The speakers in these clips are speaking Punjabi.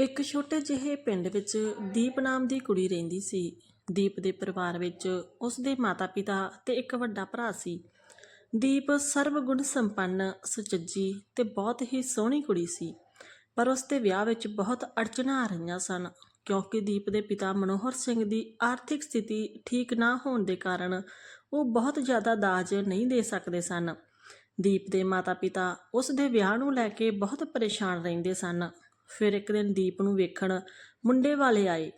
ਇੱਕ ਛੋਟੇ ਜਿਹੇ ਪਿੰਡ ਵਿੱਚ ਦੀਪ ਨਾਮ ਦੀ ਕੁੜੀ ਰਹਿੰਦੀ ਸੀ। ਦੀਪ ਦੇ ਪਰਿਵਾਰ ਵਿੱਚ ਉਸ ਦੇ ਮਾਤਾ-ਪਿਤਾ ਤੇ ਇੱਕ ਵੱਡਾ ਭਰਾ ਸੀ। ਦੀਪ ਸਰਵਗੁਣ ਸੰਪੰਨ, ਸੁਚੱਜੀ ਤੇ ਬਹੁਤ ਹੀ ਸੋਹਣੀ ਕੁੜੀ ਸੀ। ਪਰ ਉਸ ਦੇ ਵਿਆਹ ਵਿੱਚ ਬਹੁਤ ਅੜਚਣਾਂ ਆ ਰਹੀਆਂ ਸਨ, ਕਿਉਂਕਿ ਦੀਪ ਦੇ ਪਿਤਾ ਮਨੋਹਰ ਸਿੰਘ ਦੀ ਆਰਥਿਕ ਸਥਿਤੀ ਠੀਕ ਨਾ ਹੋਣ ਦੇ ਕਾਰਨ ਉਹ ਬਹੁਤ ਜ਼ਿਆਦਾ ਦਾਜ ਨਹੀਂ ਦੇ ਸਕਦੇ ਸਨ। ਦੀਪ ਦੇ ਮਾਤਾ-ਪਿਤਾ ਉਸ ਦੇ ਵਿਆਹ ਨੂੰ ਲੈ ਕੇ ਬਹੁਤ ਪਰੇਸ਼ਾਨ ਰਹਿੰਦੇ ਸਨ। ਫਿਰ ਇੱਕ ਦਿਨ ਦੀਪ ਨੂੰ ਵੇਖਣ ਮੁੰਡੇ ਵਾਲੇ ਆਏ।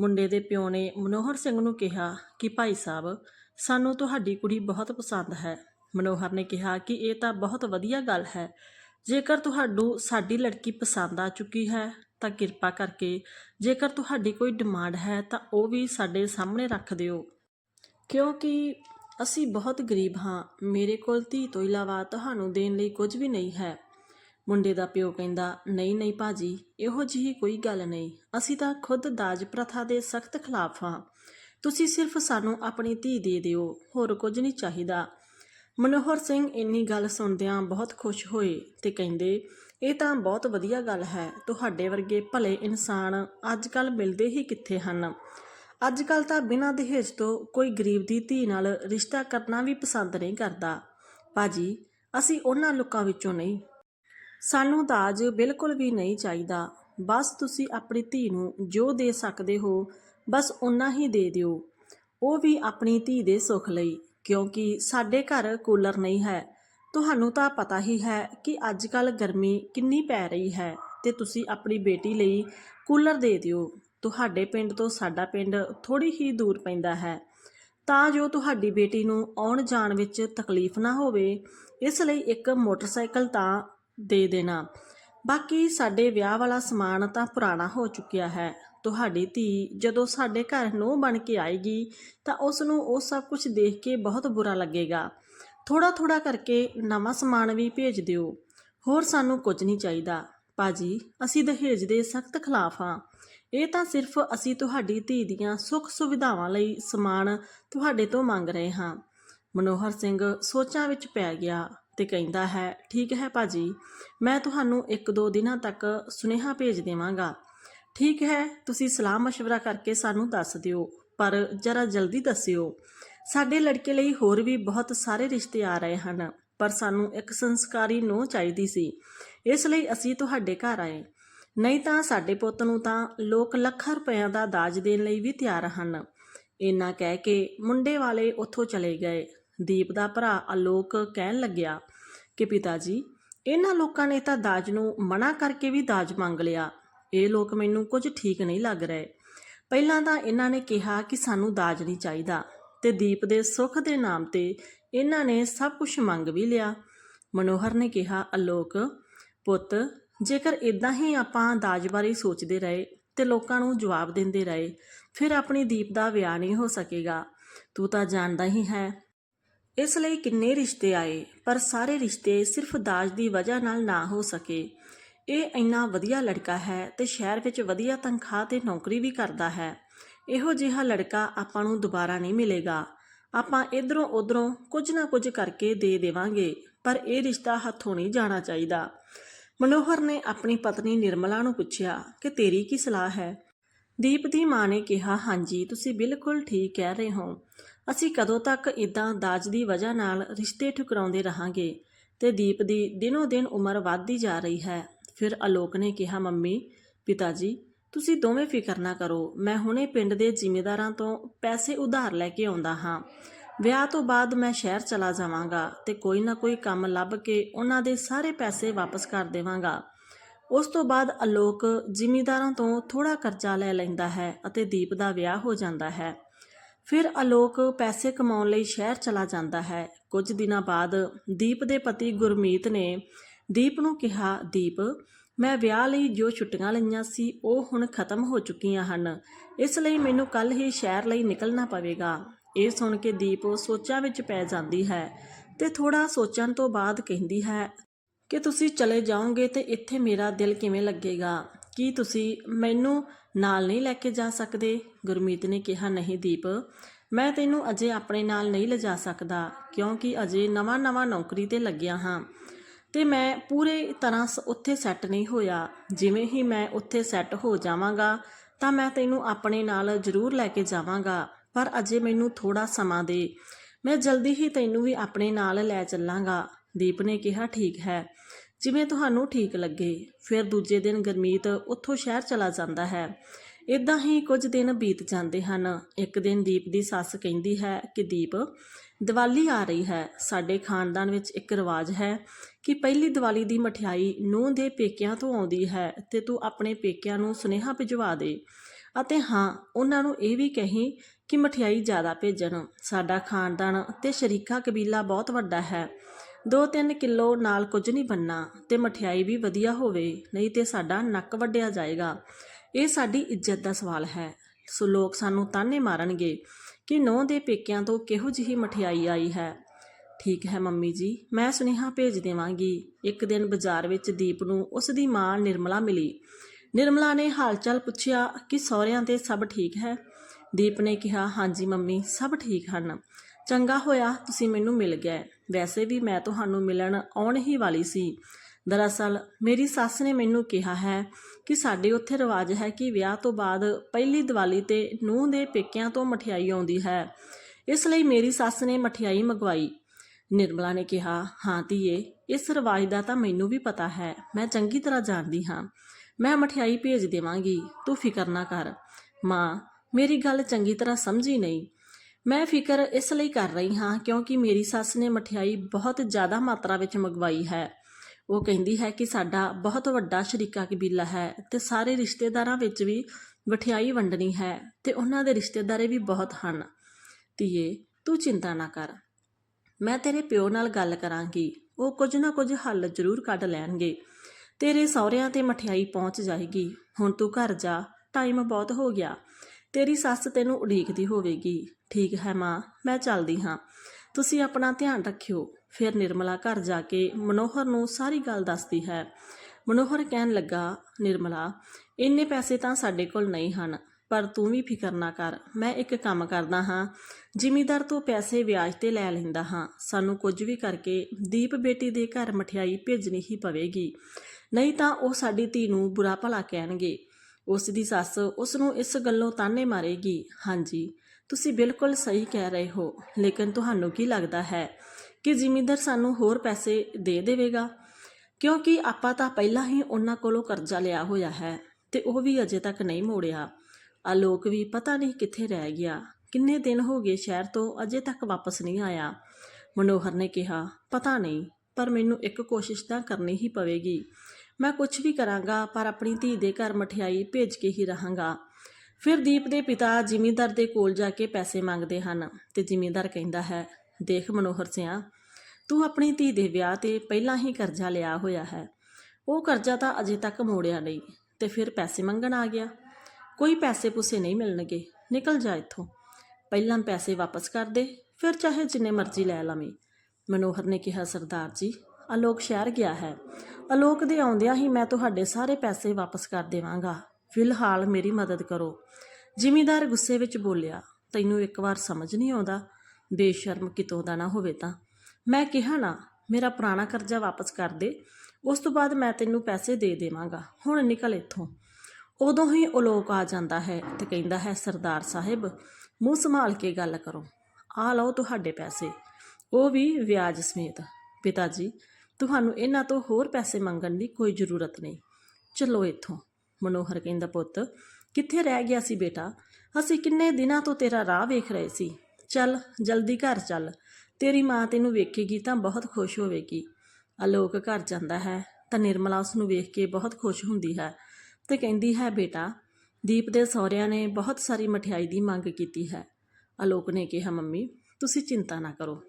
ਮੁੰਡੇ ਦੇ ਪਿਓ ਨੇ ਮਨੋਹਰ ਸਿੰਘ ਨੂੰ ਕਿਹਾ ਕਿ, ਭਾਈ ਸਾਹਿਬ, ਸਾਨੂੰ ਤੁਹਾਡੀ ਕੁੜੀ ਬਹੁਤ ਪਸੰਦ ਹੈ। ਮਨੋਹਰ ਨੇ ਕਿਹਾ ਕਿ, ਇਹ ਤਾਂ ਬਹੁਤ ਵਧੀਆ ਗੱਲ ਹੈ। ਜੇਕਰ ਤੁਹਾਨੂੰ ਸਾਡੀ ਲੜਕੀ ਪਸੰਦ ਆ ਚੁੱਕੀ ਹੈ, ਤਾਂ ਕਿਰਪਾ ਕਰਕੇ ਜੇਕਰ ਤੁਹਾਡੀ ਕੋਈ ਡਿਮਾਂਡ ਹੈ, ਤਾਂ ਉਹ ਵੀ ਸਾਡੇ ਸਾਹਮਣੇ ਰੱਖ ਦਿਓ। ਕਿਉਂਕਿ ਅਸੀਂ ਬਹੁਤ ਗਰੀਬ ਹਾਂ। ਮੇਰੇ ਕੋਲ ਧੀ ਤੋਂ ਇਲਾਵਾ ਤੁਹਾਨੂੰ ਦੇਣ ਲਈ ਕੁਝ ਵੀ ਨਹੀਂ ਹੈ। ਮੁੰਡੇ ਦਾ ਪਿਓ ਕਹਿੰਦਾ, ਨਹੀਂ ਨਹੀਂ ਭਾਜੀ, ਇਹੋ ਜਿਹੀ ਕੋਈ ਗੱਲ ਨਹੀਂ। ਅਸੀਂ ਤਾਂ ਖੁਦ ਦਾਜ ਪ੍ਰਥਾ ਦੇ ਸਖਤ ਖਿਲਾਫ ਹਾਂ। ਤੁਸੀਂ ਸਿਰਫ ਸਾਨੂੰ ਆਪਣੀ ਧੀ ਦੇ ਦਿਓ, ਹੋਰ ਕੁਝ ਨਹੀਂ ਚਾਹੀਦਾ। ਮਨੋਹਰ ਸਿੰਘ ਇੰਨੀ ਗੱਲ ਸੁਣਦਿਆਂ ਬਹੁਤ ਖੁਸ਼ ਹੋਏ ਤੇ ਕਹਿੰਦੇ, ਇਹ ਤਾਂ ਬਹੁਤ ਵਧੀਆ ਗੱਲ ਹੈ। ਤੁਹਾਡੇ ਵਰਗੇ ਭਲੇ ਇਨਸਾਨ ਅੱਜ ਕੱਲ ਮਿਲਦੇ ਹੀ ਕਿੱਥੇ ਹਨ? ਅੱਜ ਕੱਲ ਤਾਂ ਬਿਨਾਂ ਦਹੇਜ ਤੋਂ ਕੋਈ ਗਰੀਬ ਦੀ ਧੀ ਨਾਲ ਰਿਸ਼ਤਾ ਕਰਨਾ ਵੀ ਪਸੰਦ ਨਹੀਂ ਕਰਦਾ। ਭਾਜੀ, ਅਸੀਂ ਉਹਨਾਂ ਲੋਕਾਂ ਵਿੱਚੋਂ ਨਹੀਂ ਸਾਨੂੰ ਦਾਜ ਬਿਲਕੁਲ ਵੀ ਨਹੀਂ ਚਾਹੀਦਾ। ਬਸ ਤੁਸੀਂ ਆਪਣੀ ਧੀ ਨੂੰ ਜੋ ਦੇ ਸਕਦੇ ਹੋ, ਬਸ ਓਨਾ ਹੀ ਦੇ ਦਿਓ। ਉਹ ਵੀ ਆਪਣੀ ਧੀ ਦੇ ਸੁੱਖ ਲਈ, ਕਿਉਂਕਿ ਸਾਡੇ ਘਰ ਕੂਲਰ ਨਹੀਂ ਹੈ। ਤੁਹਾਨੂੰ ਤਾਂ ਪਤਾ ਹੀ ਹੈ ਕਿ ਅੱਜ ਕੱਲ ਗਰਮੀ ਕਿੰਨੀ ਪੈ ਰਹੀ ਹੈ ਤੇ ਤੁਸੀਂ ਆਪਣੀ ਬੇਟੀ ਲਈ ਕੂਲਰ ਦੇ ਦਿਓ। ਤੁਹਾਡੇ ਪਿੰਡ ਤੋਂ ਸਾਡਾ ਪਿੰਡ ਥੋੜੀ ਹੀ ਦੂਰ ਪੈਂਦਾ ਹੈ। ਤਾਂ ਜੋ ਤੁਹਾਡੀ ਬੇਟੀ ਨੂੰ ਆਉਣ ਜਾਣ ਵਿੱਚ ਤਕਲੀਫ ਨਾ ਹੋਵੇ, ਇਸ ਲਈ ਇੱਕ ਮੋਟਰਸਾਈਕਲ ਤਾਂ ਦੇ ਦੇਣਾ। ਬਾਕੀ ਸਾਡੇ ਵਿਆਹ ਵਾਲਾ ਸਮਾਨ ਤਾਂ ਪੁਰਾਣਾ ਹੋ ਚੁੱਕਿਆ ਹੈ। ਤੁਹਾਡੀ ਧੀ ਜਦੋਂ ਸਾਡੇ ਘਰ ਨੂੰ ਬਣ ਕੇ ਆਏਗੀ ਤਾਂ ਉਸ ਨੂੰ ਉਹ ਸਭ ਕੁਝ ਦੇਖ ਕੇ ਬਹੁਤ ਬੁਰਾ ਲੱਗੇਗਾ। ਥੋੜਾ ਥੋੜਾ ਕਰਕੇ ਨਵਾਂ ਸਮਾਨ ਵੀ ਭੇਜ ਦਿਓ। ਹੋਰ ਸਾਨੂੰ ਕੁਝ ਨਹੀਂ ਚਾਹੀਦਾ। ਪਾਜੀ ਅਸੀਂ ਦਹੇਜ ਦੇ ਸਖਤ ਖਿਲਾਫ ਹਾਂ। ਇਹ ਤਾਂ ਸਿਰਫ ਅਸੀਂ ਤੁਹਾਡੀ ਧੀ ਦੀਆਂ ਸੁੱਖ ਸੁਵਿਧਾਵਾਂ ਲਈ ਸਮਾਨ ਤੁਹਾਡੇ ਤੋਂ ਮੰਗ ਰਹੇ ਹਾਂ। ਮਨੋਹਰ ਸਿੰਘ ਸੋਚਾਂ ਵਿੱਚ ਪੈ ਗਿਆ। ਤੇ ਕਹਿੰਦਾ ਹੈ, ਠੀਕ ਹੈ ਭਾਜੀ, ਮੈਂ ਤੁਹਾਨੂੰ ਇੱਕ ਦੋ ਦਿਨਾਂ ਤੱਕ ਸੁਨੇਹਾ ਭੇਜ ਦੇਵਾਂਗਾ। ਠੀਕ ਹੈ, ਤੁਸੀਂ ਸਲਾਹ مشਵਰਾ ਕਰਕੇ ਸਾਨੂੰ ਦੱਸ ਦਿਓ, ਪਰ ਜਰਾ ਜਲਦੀ ਦੱਸਿਓ। ਸਾਡੇ ਲੜਕੇ ਲਈ ਹੋਰ ਵੀ ਬਹੁਤ ਸਾਰੇ ਰਿਸ਼ਤੇ ਆ ਰਹੇ ਹਨ, ਪਰ ਸਾਨੂੰ ਇੱਕ ਸੰਸਕਾਰੀ ਨੋ ਚਾਹੀਦੀ ਸੀ। ਇਸ ਲਈ ਅਸੀਂ ਤੁਹਾਡੇ ਘਰ ਆਏ। ਨਹੀਂ ਤਾਂ ਸਾਡੇ ਪੁੱਤ ਨੂੰ ਤਾਂ ਲੋਕ ਲੱਖਾਂ ਰੁਪਏ ਦਾ ਦਾਜ ਦੇਣ ਲਈ ਵੀ ਤਿਆਰ ਹਨ। ਇੰਨਾ ਕਹਿ ਕੇ ਮੁੰਡੇ ਵਾਲੇ ਉੱਥੋਂ ਚਲੇ ਗਏ। ਦੀਪ ਦਾ ਭਰਾ ਅਲੋਕ ਕਹਿਣ ਲੱਗਿਆ ਕਿ ਪਿਤਾ ਜੀ ਇਹਨਾਂ ਲੋਕਾਂ ਨੇ ਤਾਂ ਦਾਜ ਨੂੰ ਮਨਾ ਕਰਕੇ ਵੀ ਦਾਜ ਮੰਗ ਲਿਆ। ਇਹ ਲੋਕ ਮੈਨੂੰ ਕੁਝ ਠੀਕ ਨਹੀਂ ਲੱਗ ਰਹੇ। ਪਹਿਲਾਂ ਤਾਂ ਇਹਨਾਂ ਨੇ ਕਿਹਾ ਕਿ ਸਾਨੂੰ ਦਾਜ ਨਹੀਂ ਚਾਹੀਦਾ ਤੇ ਦੀਪ ਦੇ ਸੁੱਖ ਦੇ ਨਾਮ ਤੇ ਇਹਨਾਂ ਨੇ ਸਭ ਕੁਝ ਮੰਗ ਵੀ ਲਿਆ। ਮਨੋਹਰ ਨੇ ਕਿਹਾ, ਅਲੋਕ, ਪੁੱਤ, ਜੇਕਰ ਇਦਾਂ ਹੀ ਆਪਾਂ ਦਾਜ ਬਾਰੇ ਸੋਚਦੇ ਰਹੇ ਤੇ ਲੋਕਾਂ ਨੂੰ ਜਵਾਬ ਦਿੰਦੇ ਰਹੇ, ਫਿਰ ਆਪਣੀ ਦੀਪ ਦਾ ਵਿਆਹ ਨਹੀਂ ਹੋ ਸਕੇਗਾ। ਤੂੰ ਤਾਂ ਜਾਣਦਾ ਹੀ ਹੈ ਇਸ ਲਈ ਕਿੰਨੇ ਰਿਸ਼ਤੇ ਆਏ, ਪਰ ਸਾਰੇ ਰਿਸ਼ਤੇ ਸਿਰਫ ਦਾਜ ਦੀ ਵਜ੍ਹਾ ਨਾਲ ਨਾ ਹੋ ਸਕੇ। ਇਹ ਇੰਨਾ ਵਧੀਆ ਲੜਕਾ ਹੈ ਤੇ ਸ਼ਹਿਰ ਵਿੱਚ ਵਧੀਆ ਤਨਖਾਹ ਤੇ ਨੌਕਰੀ ਵੀ ਕਰਦਾ ਹੈ। ਇਹੋ ਜਿਹਾ ਲੜਕਾ ਆਪਾਂ ਨੂੰ ਦੁਬਾਰਾ ਨਹੀਂ ਮਿਲੇਗਾ। ਆਪਾਂ ਇਧਰੋਂ ਉਧਰੋਂ ਕੁਝ ਨਾ ਕੁਝ ਕਰਕੇ ਦੇ ਦੇਵਾਂਗੇ, ਪਰ ਇਹ ਰਿਸ਼ਤਾ ਹੱਥੋਂ ਨਹੀਂ ਜਾਣਾ ਚਾਹੀਦਾ। ਮਨੋਹਰ ਨੇ ਆਪਣੀ ਪਤਨੀ ਨਿਰਮਲਾ ਨੂੰ ਪੁੱਛਿਆ ਕਿ ਤੇਰੀ ਕੀ ਸਲਾਹ ਹੈ? ਦੀਪ ਦੀ ਮਾਂ ਨੇ ਕਿਹਾ, ਹਾਂਜੀ, ਤੁਸੀਂ ਬਿਲਕੁਲ ਠੀਕ ਕਹਿ ਰਹੇ ਹੋ। ਅਸੀਂ ਕਦੋਂ ਤੱਕ ਇਦਾਂ ਦਾਜ ਦੀ ਵਜ੍ਹਾ ਨਾਲ ਰਿਸ਼ਤੇ ਠੁਕਰਾਉਂਦੇ ਰਹਾਂਗੇ? ਤੇ ਦੀਪ ਦੀ ਦਿਨੋ ਦਿਨ ਉਮਰ ਵੱਧਦੀ ਜਾ ਰਹੀ ਹੈ। ਫਿਰ ਅਲੋਕ ਨੇ ਕਿਹਾ, ਮੰਮੀ ਪਿਤਾ ਜੀ ਤੁਸੀਂ ਦੋਵੇਂ ਫਿਕਰ ਨਾ ਕਰੋ। ਮੈਂ ਹੁਣੇ ਪਿੰਡ ਦੇ ਜ਼ਿਮੀਂਦਾਰਾਂ ਤੋਂ ਪੈਸੇ ਉਧਾਰ ਲੈ ਕੇ ਆਉਂਦਾ ਹਾਂ। ਵਿਆਹ ਤੋਂ ਬਾਅਦ ਮੈਂ ਸ਼ਹਿਰ ਚਲਾ ਜਾਵਾਂਗਾ ਤੇ ਕੋਈ ਨਾ ਕੋਈ ਕੰਮ ਲੱਭ ਕੇ ਉਹਨਾਂ ਦੇ ਸਾਰੇ ਪੈਸੇ ਵਾਪਸ ਕਰ ਦੇਵਾਂਗਾ। ਉਸ ਤੋਂ ਬਾਅਦ ਅਲੋਕ ਜ਼ਿਮੀਂਦਾਰਾਂ ਤੋਂ ਥੋੜਾ ਕਰਜ਼ਾ ਲੈ ਲੈਂਦਾ ਹੈ ਅਤੇ ਦੀਪ ਦਾ ਵਿਆਹ ਹੋ ਜਾਂਦਾ ਹੈ। ਫਿਰ ਅਲੋਕ ਪੈਸੇ ਕਮਾਉਣ ਲਈ ਸ਼ਹਿਰ ਚਲਾ ਜਾਂਦਾ ਹੈ। ਕੁਝ ਦਿਨਾਂ ਬਾਅਦ ਦੀਪ ਦੇ ਪਤੀ ਗੁਰਮੀਤ ਨੇ ਦੀਪ ਨੂੰ ਕਿਹਾ, ਦੀਪ, ਮੈਂ ਵਿਆਹ ਲਈ ਜੋ ਛੁੱਟੀਆਂ ਲਈਆਂ ਸੀ, ਉਹ ਹੁਣ ਖਤਮ ਹੋ ਚੁੱਕੀਆਂ ਹਨ। ਇਸ ਲਈ ਮੈਨੂੰ ਕੱਲ ਹੀ ਸ਼ਹਿਰ ਲਈ ਨਿਕਲਣਾ ਪਵੇਗਾ। ਇਹ ਸੁਣ ਕੇ ਦੀਪ ਸੋਚਾਂ ਵਿੱਚ ਪੈ ਜਾਂਦੀ ਹੈ ਤੇ ਥੋੜਾ ਸੋਚਣ ਤੋਂ ਬਾਅਦ ਕਹਿੰਦੀ ਹੈ, ਕਿ ਤੁਸੀਂ ਚਲੇ ਜਾਓਗੇ ਤੇ ਇੱਥੇ ਮੇਰਾ ਦਿਲ ਕਿਵੇਂ ਲੱਗੇਗਾ? ਕੀ ਤੁਸੀਂ ਮੈਨੂੰ ਨਾਲ ਨਹੀਂ ਲੈ ਕੇ ਜਾ ਸਕਦੇ? ਗੁਰਮੀਤ ਨੇ ਕਿਹਾ, ਨਹੀਂ ਦੀਪ, ਮੈਂ ਤੈਨੂੰ ਅਜੇ ਆਪਣੇ ਨਾਲ ਨਹੀਂ ਲਿਜਾ ਸਕਦਾ, ਕਿਉਂਕਿ ਅਜੇ ਨਵਾਂ-ਨਵਾਂ ਨੌਕਰੀ ਤੇ ਲੱਗਿਆ ਹਾਂ ਤੇ ਮੈਂ ਪੂਰੇ ਤਰ੍ਹਾਂ ਸ- ਉੱਥੇ ਸੈੱਟ ਨਹੀਂ ਹੋਇਆ। ਜਿਵੇਂ ਹੀ ਮੈਂ ਉੱਥੇ ਸੈੱਟ ਹੋ ਜਾਵਾਂਗਾ, ਤਾਂ ਮੈਂ ਤੈਨੂੰ ਆਪਣੇ ਨਾਲ ਜ਼ਰੂਰ ਲੈ ਕੇ ਜਾਵਾਂਗਾ, ਪਰ ਅਜੇ ਮੈਨੂੰ ਥੋੜਾ ਸਮਾਂ ਦੇ। ਮੈਂ ਜਲਦੀ ਹੀ ਤੈਨੂੰ ਵੀ ਆਪਣੇ ਨਾਲ ਲੈ ਚੱਲਾਂਗਾ। ਦੀਪ ਨੇ ਕਿਹਾ, ਠੀਕ ਹੈ। ਜਿਵੇਂ ਤੁਹਾਨੂੰ ਠੀਕ ਲੱਗੇ, ਫਿਰ ਦੂਜੇ ਦਿਨ ਗਰਮੀਤ ਉੱਥੋਂ ਸ਼ਹਿਰ ਚਲਾ ਜਾਂਦਾ ਹੈ। ਇਦਾਂ ਹੀ ਕੁਝ ਦਿਨ ਬੀਤ ਜਾਂਦੇ ਹਨ। ਇੱਕ ਦਿਨ ਦੀਪ ਦੀ ਸੱਸ ਕਹਿੰਦੀ ਹੈ ਕਿ, ਦੀਪ, ਦੀਵਾਲੀ ਆ ਰਹੀ ਹੈ। ਸਾਡੇ ਖਾਨਦਾਨ ਵਿੱਚ ਇੱਕ ਰਿਵਾਜ ਹੈ ਕਿ ਪਹਿਲੀ ਦੀਵਾਲੀ ਦੀ ਮਠਿਆਈ ਨੂੰਹ ਦੇ ਪੇਕਿਆਂ ਤੋਂ ਆਉਂਦੀ ਹੈ ਤੇ ਤੂੰ ਆਪਣੇ ਪੇਕਿਆਂ ਨੂੰ ਸੁਨੇਹਾ ਭਿਜਵਾ ਦੇ। ਅਤੇ ਹਾਂ, ਉਹਨਾਂ ਨੂੰ ਇਹ ਵੀ ਕਹੀਂ ਕਿ ਮਠਿਆਈ ਜ਼ਿਆਦਾ ਭੇਜਣ। ਸਾਡਾ ਖਾਨਦਾਨ ਤੇ ਸ਼ਰੀਕਾ ਕਬੀਲਾ ਬਹੁਤ ਵੱਡਾ ਹੈ। 2-3 ਕਿਲੋ ਨਾਲ ਕੁਝ ਨਹੀਂ ਬੰਨਾ ਤੇ ਮਠਿਆਈ ਵੀ ਵਧੀਆ ਹੋਵੇ, ਨਹੀਂ ਤੇ ਸਾਡਾ ਨੱਕ ਵੱਢਿਆ ਜਾਏਗਾ। ਇਹ ਸਾਡੀ ਇੱਜ਼ਤ ਦਾ ਸਵਾਲ ਹੈ। ਸੋ ਲੋਕ ਸਾਨੂੰ ਤਾਨੇ ਮਾਰਨਗੇ ਕਿ ਨੌ ਦੇ ਪੇਕਿਆਂ ਤੋਂ ਕਿਹੋ ਜਿਹੀ ਮਠਿਆਈ ਆਈ ਹੈ। ਠੀਕ ਹੈ ਮੰਮੀ ਜੀ, ਮੈਂ ਸੁਨੇਹਾ ਭੇਜ ਦੇਵਾਂਗੀ। ਇੱਕ ਦਿਨ ਬਾਜ਼ਾਰ ਵਿੱਚ ਦੀਪ ਨੂੰ ਉਸ ਦੀ ਮਾਂ ਨਿਰਮਲਾ ਮਿਲੀ। ਨਿਰਮਲਾ ਨੇ ਹਾਲਚਾਲ ਪੁੱਛਿਆ ਕਿ ਸਹੁਰਿਆਂ ਤੇ ਸਭ ਠੀਕ ਹੈ? ਦੀਪ ਨੇ ਕਿਹਾ, ਹਾਂਜੀ ਮੰਮੀ, ਸਭ ਠੀਕ ਹਨ। ਚੰਗਾ ਹੋਇਆ ਤੁਸੀਂ ਮੈਨੂੰ ਮਿਲ ਗਏ। ਵੈਸੇ ਵੀ ਮੈਂ ਤੁਹਾਨੂੰ ਮਿਲਣ ਆਉਣ ਹੀ ਵਾਲੀ ਸੀ। ਦਰਅਸਲ ਮੇਰੀ ਸੱਸ ਨੇ ਮੈਨੂੰ ਕਿਹਾ ਹੈ ਕਿ ਸਾਡੇ ਉੱਥੇ ਰਿਵਾਜ ਹੈ ਕਿ ਵਿਆਹ ਤੋਂ ਬਾਅਦ ਪਹਿਲੀ ਦੀਵਾਲੀ ਤੇ ਨੂੰਹ ਦੇ ਪੇਕਿਆਂ ਤੋਂ ਮਠਿਆਈ ਆਉਂਦੀ ਹੈ। ਇਸ ਲਈ ਮੇਰੀ ਸੱਸ ਨੇ ਮਠਿਆਈ ਮੰਗਵਾਈ। ਨਿਰਮਲਾ ਨੇ ਕਿਹਾ, ਹਾਂ ਧੀਏ, ਇਸ ਰਿਵਾਜ ਦਾ ਤਾਂ ਮੈਨੂੰ ਵੀ ਪਤਾ ਹੈ। ਮੈਂ ਚੰਗੀ ਤਰ੍ਹਾਂ ਜਾਣਦੀ ਹਾਂ। ਮੈਂ ਮਠਿਆਈ ਭੇਜ ਦੇਵਾਂਗੀ। ਤੂੰ ਫਿਕਰ ਨਾ ਕਰ। ਮਾਂ, ਮੇਰੀ ਗੱਲ ਚੰਗੀ ਤਰ੍ਹਾਂ ਸਮਝੀ ਨਹੀਂ। ਮੈਂ ਫਿਕਰ ਇਸ ਲਈ ਕਰ ਰਹੀ ਹਾਂ ਕਿਉਂਕਿ ਮੇਰੀ ਸੱਸ ਨੇ ਮਠਿਆਈ ਬਹੁਤ ਜ਼ਿਆਦਾ ਮਾਤਰਾ ਵਿੱਚ ਮੰਗਵਾਈ ਹੈ। ਉਹ ਕਹਿੰਦੀ ਹੈ ਕਿ ਸਾਡਾ ਬਹੁਤ ਵੱਡਾ ਸ਼ਰੀਕਾ ਕਬੀਲਾ ਹੈ ਤੇ ਸਾਰੇ ਰਿਸ਼ਤੇਦਾਰਾਂ ਵਿੱਚ ਵੀ ਮਠਿਆਈ ਵੰਡਣੀ ਹੈ ਤੇ ਉਹਨਾਂ ਦੇ ਰਿਸ਼ਤੇਦਾਰੇ ਵੀ ਬਹੁਤ ਹਨ। ਧੀਏ, ਤੂੰ ਚਿੰਤਾ ਨਾ ਕਰ। ਮੈਂ ਤੇਰੇ ਪਿਓ ਨਾਲ ਗੱਲ ਕਰਾਂਗੀ। ਉਹ ਕੁਝ ਨਾ ਕੁਝ ਹੱਲ ਜ਼ਰੂਰ ਕੱਢ ਲੈਣਗੇ। ਤੇਰੇ ਸਹੁਰਿਆਂ ਤੇ ਮਠਿਆਈ ਪਹੁੰਚ ਜਾਏਗੀ। ਹੁਣ ਤੂੰ ਘਰ ਜਾ। ਟਾਈਮ ਬਹੁਤ ਹੋ ਗਿਆ। ਤੇਰੀ ਸੱਸ ਤੈਨੂੰ ਉਡੀਕਦੀ ਹੋਵੇਗੀ। ਠੀਕ ਹੈ ਮਾਂ, ਮੈਂ ਚੱਲਦੀ ਹਾਂ। ਤੁਸੀਂ ਆਪਣਾ ਧਿਆਨ ਰੱਖਿਓ। ਫਿਰ ਨਿਰਮਲਾ ਘਰ ਜਾ ਕੇ ਮਨੋਹਰ ਨੂੰ ਸਾਰੀ ਗੱਲ ਦੱਸਦੀ ਹੈ। ਮਨੋਹਰ ਕਹਿਣ ਲੱਗਾ, ਨਿਰਮਲਾ, ਇੰਨੇ ਪੈਸੇ ਤਾਂ ਸਾਡੇ ਕੋਲ ਨਹੀਂ ਹਨ, ਪਰ ਤੂੰ ਵੀ ਫਿਕਰ ਨਾ ਕਰ। ਮੈਂ ਇੱਕ ਕੰਮ ਕਰਦਾ ਹਾਂ। ਜ਼ਿਮੀਦਾਰ ਤੋਂ ਪੈਸੇ ਵਿਆਜ ਤੇ ਲੈ ਲੈਂਦਾ ਹਾਂ। ਸਾਨੂੰ ਕੁਝ ਵੀ ਕਰਕੇ ਦੀਪ ਬੇਟੀ ਦੇ ਘਰ ਮਠਿਆਈ ਭੇਜਣੀ ਹੀ ਪਵੇਗੀ। ਨਹੀਂ ਤਾਂ ਉਹ ਸਾਡੀ ਧੀ ਨੂੰ ਬੁਰਾ ਭਲਾ ਕਹਿਣਗੇ। ਉਸ ਦੀ ਸੱਸ ਉਸ ਨੂੰ ਇਸ ਗੱਲੋਂ ਤਾਨੇ ਮਾਰੇਗੀ, ਹਾਂਜੀ, ਤੁਸੀਂ ਬਿਲਕੁਲ ਸਹੀ ਕਹਿ ਰਹੇ ਹੋ, ਲੇਕਿਨ ਤੁਹਾਨੂੰ ਕੀ ਲੱਗਦਾ ਹੈ ਕਿ ਜ਼ਿਮੀਂਦਾਰ ਸਾਨੂੰ ਹੋਰ ਪੈਸੇ ਦੇ ਦੇਵੇਗਾ? ਕਿਉਂਕਿ ਆਪਾਂ ਤਾਂ ਪਹਿਲਾਂ ਹੀ ਉਹਨਾਂ ਕੋਲੋਂ ਕਰਜ਼ਾ ਲਿਆ ਹੋਇਆ ਹੈ ਤੇ ਉਹ ਵੀ ਅਜੇ ਤੱਕ ਨਹੀਂ ਮੋੜਿਆ। ਆਲੋਕ ਵੀ ਪਤਾ ਨਹੀਂ ਕਿੱਥੇ ਰਹਿ ਗਿਆ। ਕਿੰਨੇ ਦਿਨ ਹੋ ਗਏ ਸ਼ਹਿਰ ਤੋਂ ਅਜੇ ਤੱਕ ਵਾਪਸ ਨਹੀਂ ਆਇਆ। ਮਨੋਹਰ ਨੇ ਕਿਹਾ, ਪਤਾ ਨਹੀਂ, ਪਰ ਮੈਨੂੰ ਇੱਕ ਕੋਸ਼ਿਸ਼ ਤਾਂ ਕਰਨੀ ਹੀ ਪਵੇਗੀ। ਮੈਂ ਕੁਝ ਵੀ ਕਰਾਂਗਾ, ਪਰ ਆਪਣੀ ਧੀ ਦੇ ਘਰ ਮਠਿਆਈ ਭੇਜ ਕੇ ਹੀ ਰਹਾਂਗਾ। ਫਿਰ ਦੀਪ ਦੇ ਪਿਤਾ ਜ਼ਿਮੀਂਦਾਰ ਦੇ ਕੋਲ ਜਾ ਕੇ ਪੈਸੇ ਮੰਗਦੇ ਹਨ ਤੇ ਜ਼ਿਮੀਂਦਾਰ ਕਹਿੰਦਾ ਹੈ, ਦੇਖ ਮਨੋਹਰ ਸਿਆ, ਤੂੰ ਆਪਣੀ ਧੀ ਦੇ ਵਿਆਹ ਤੇ ਪਹਿਲਾਂ ਹੀ ਕਰਜ਼ਾ ਲਿਆ ਹੋਇਆ ਹੈ। ਉਹ ਕਰਜ਼ਾ ਤਾਂ ਅਜੇ ਤੱਕ ਮੋੜਿਆ ਨਹੀਂ ਤੇ ਫਿਰ ਪੈਸੇ ਮੰਗਣ ਆ ਗਿਆ। ਕੋਈ ਪੈਸੇ ਪੂਸੇ ਨਹੀਂ ਮਿਲਣਗੇ, ਨਿਕਲ ਜਾ ਇੱਥੋਂ। ਪਹਿਲਾਂ ਪੈਸੇ ਵਾਪਸ ਕਰ ਦੇ, ਫਿਰ ਚਾਹੇ ਜਿੰਨੇ ਮਰਜ਼ੀ ਲੈ ਲਵੇਂ। ਮਨੋਹਰ ਨੇ ਕਿਹਾ, ਸਰਦਾਰ ਜੀ ਅਲੋਕ ਸ਼ਹਿਰ ਗਿਆ ਹੈ। ਅਲੋਕ ਦੇ ਆਉਂਦਿਆਂ ਹੀ ਮੈਂ ਤੁਹਾਡੇ ਸਾਰੇ ਪੈਸੇ ਵਾਪਸ ਕਰ ਦੇਵਾਂਗਾ। ਫਿਲਹਾਲ ਮੇਰੀ ਮਦਦ ਕਰੋ। ਜ਼ਿਮੀਦਾਰ ਗੁੱਸੇ ਵਿੱਚ ਬੋਲਿਆ, ਤੈਨੂੰ ਇੱਕ ਵਾਰ ਸਮਝ ਨਹੀਂ ਆਉਂਦਾ? ਬੇਸ਼ਰਮ ਕਿਤੋਂ ਦਾ ਨਾ ਹੋਵੇ ਤਾਂ। ਮੈਂ ਕਿਹਾ, ਨਾ, ਮੇਰਾ ਪੁਰਾਣਾ ਕਰਜ਼ਾ ਵਾਪਸ ਕਰ ਦੇ। ਉਸ ਤੋਂ ਬਾਅਦ ਮੈਂ ਤੈਨੂੰ ਪੈਸੇ ਦੇ ਦੇਵਾਂਗਾ। ਹੁਣ ਨਿਕਲ ਇੱਥੋਂ। ਉਦੋਂ ਹੀ ਅਲੋਕ ਆ ਜਾਂਦਾ ਹੈ ਤੇ ਕਹਿੰਦਾ ਹੈ, ਸਰਦਾਰ ਸਾਹਿਬ, ਮੂੰਹ ਸੰਭਾਲ ਕੇ ਗੱਲ ਕਰੋ। ਆ ਲਓ ਤੁਹਾਡੇ ਪੈਸੇ। ਉਹ ਵੀ ਵਿਆਜ ਸਮੇਤ, ਪਿਤਾ ਜੀ ਤੁਹਾਨੂੰ ਇਹਨਾਂ ਤੋਂ ਹੋਰ ਪੈਸੇ ਮੰਗਣ ਦੀ ਕੋਈ ਜ਼ਰੂਰਤ ਨਹੀਂ। ਚਲੋ ਇੱਥੋਂ, ਮਨੋਹਰ ਕਹਿੰਦਾ, ਪੁੱਤ, ਕਿੱਥੇ ਰਹਿ ਗਿਆ ਸੀ ਬੇਟਾ? ਅਸੀਂ ਕਿੰਨੇ ਦਿਨਾਂ ਤੋਂ ਤੇਰਾ ਰਾਹ ਵੇਖ ਰਹੇ ਸੀ। ਚੱਲ, ਜਲਦੀ ਘਰ ਚੱਲ। ਤੇਰੀ ਮਾਂ ਤੈਨੂੰ ਵੇਖੇਗੀ ਤਾਂ ਬਹੁਤ ਖੁਸ਼ ਹੋਵੇਗੀ। ਅਲੋਕ ਘਰ ਜਾਂਦਾ ਹੈ ਤਾਂ ਨਿਰਮਲਾ ਉਸ ਨੂੰ ਵੇਖ ਕੇ ਬਹੁਤ ਖੁਸ਼ ਹੁੰਦੀ ਹੈ ਤੇ ਕਹਿੰਦੀ ਹੈ, ਬੇਟਾ, ਦੀਪ ਦੇ ਸਹੁਰਿਆਂ ਨੇ ਬਹੁਤ ਸਾਰੀ ਮਠਿਆਈ ਦੀ ਮੰਗ ਕੀਤੀ ਹੈ। ਅਲੋਕ ਨੇ ਕਿਹਾ, ਮੰਮੀ, ਤੁਸੀਂ ਚਿੰਤਾ ਨਾ ਕਰੋ।